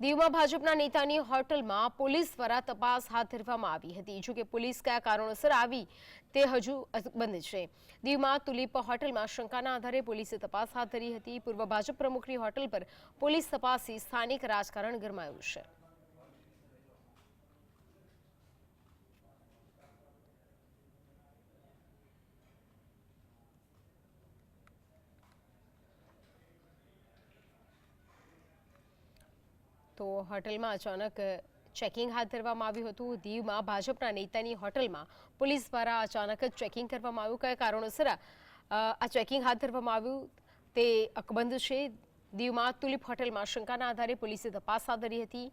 દીવમાં ભાજપના નેતાની હોટલમાં પોલીસ દ્વારા તપાસ હાથ ધરવામાં આવી હતી. જો કે પોલીસ કયા કારણોસર આવી તે હજુ બંધ છે. દીવમાં તુલીપ હોટલમાં શંકાના આધારે પોલીસે તપાસ હાથ ધરી હતી. પૂર્વ ભાજપ પ્રમુખની હોટલ પર પોલીસ તપાસથી સ્થાનિક રાજકારણ ગરમાયું છે. તો હોટલમાં અચાનક ચેકિંગ હાથ ધરવામાં આવ્યું હતું. દીવમાં ભાજપના નેતાની હોટલમાં પોલીસ દ્વારા અચાનક જ ચેકિંગ કરવામાં આવ્યું. કયા કારણોસર આ ચેકિંગ હાથ ધરવામાં આવ્યું તે અકબંધ છે. દીવમાં તુલિપ હોટલમાં શંકાના આધારે પોલીસે તપાસ હાથ ધરી હતી.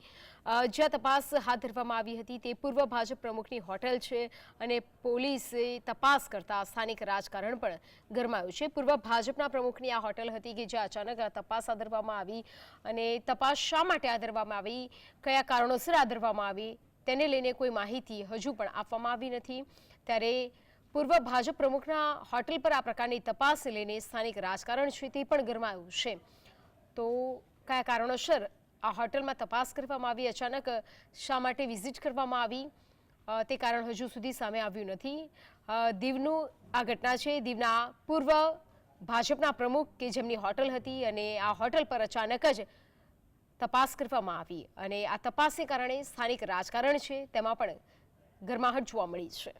જ્યાં તપાસ હાથ ધરવામાં આવી હતી તે પૂર્વ ભાજપ પ્રમુખની હોટેલ છે અને પોલીસે તપાસ કરતા સ્થાનિક રાજકારણ પણ ગરમાયું છે. પૂર્વ ભાજપના પ્રમુખની આ હોટેલ હતી કે જ્યાં અચાનક તપાસ હાથ ધરવામાં આવી અને તપાસ શા માટે હાથ ધરવામાં આવી, કયા કારણોસર હાથ ધરવામાં આવી, તેને લઈને કોઈ માહિતી હજુ પણ આપવામાં આવી નથી. ત્યારે પૂર્વ ભાજપ પ્રમુખના હોટેલ પર આ પ્રકારની તપાસ લઈને સ્થાનિક રાજકારણ છે તે પણ ગરમાયું છે. તો કયા કારણોસર આ હોટલમાં તપાસ કરવામાં આવી? અચાનક શા માટે વિઝિટ કરવામાં આવી? તે કારણ હજુ સુધી સામે આવ્યું નથી. દીવનું આ ઘટના છે. દીવના પૂર્વ ભાજપના પ્રમુખ કે જેમની હોટલ હતી અને આ હોટલ પર અચાનક જ તપાસ કરવામાં આવી. અને આ તપાસને કારણે સ્થાનિક રાજકારણ છે. તેમાં પણ ગરમાહટ જોવા મળી છે.